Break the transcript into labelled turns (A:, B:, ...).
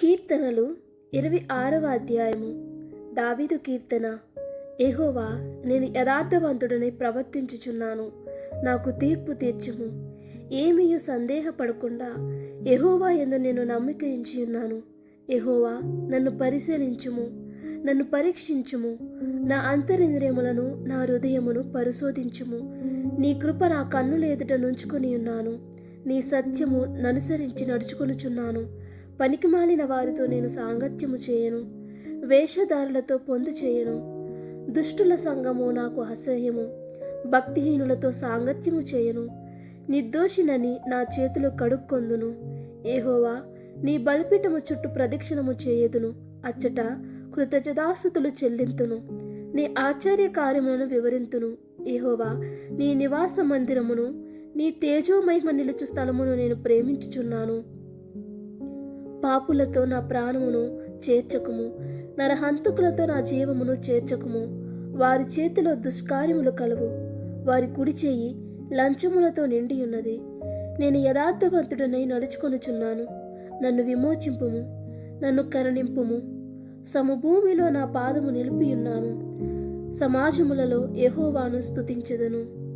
A: కీర్తనలు ఇరవై ఆరవ అధ్యాయము. దావీదు కీర్తన ఎహోవా నేను యథార్థవంతుడని ప్రవర్తించుచున్నాను నాకు తీర్పు తీర్చుము. ఏమీయు సందేహపడకుండా ఎహోవా ఎందు నేను నమ్మికయించి ఉన్నాను ఎహోవా నన్ను పరిశీలించుము నన్ను పరీక్షించుము నా అంతరింద్రియములను నా హృదయమును పరిశోధించుము. నీ కృప నా కన్నుల ఎదుట నుంచుకొని ఉన్నాను నీ సత్యము ననుసరించి నడుచుకొనుచున్నాను. పనికిమాలిన వారితో నేను సాంగత్యము చేయను వేషధారులతో పొందు చేయను. దుష్టుల సంగము నాకు అసహ్యము భక్తిహీనులతో సాంగత్యము చేయను. నిర్దోషినని నా చేతులు కడుక్కొందును. ఏహోవా నీ బలిపీఠము చుట్టూ ప్రదక్షిణము చేయదును అచ్చట కృతజ్ఞతాస్థుతులు చెల్లింతును. నీ ఆశ్చర్య కార్యములను వివరింతును. ఏహోవా నీ నివాస మందిరమును నీ తేజోమహిమ నిలుచు స్థలమును నేను ప్రేమించుచున్నాను. పాపులతో నా ప్రాణమును చేర్చకుము. నరహంతకులతో నా జీవమును చేర్చకుము. వారి చేతిలో దుష్కార్యములు కలవు. వారి కుడి చేయి లంచములతో నిండి ఉన్నది నేను యథార్థవంతుడనై నడుచుకొనుచున్నాను. నన్ను విమోచింపుము. నన్ను కరుణింపుము. సమభూమిలో నా పాదము నిలిపియున్నాను. సమాజములలో ఎహోవాను స్తుతించెదను.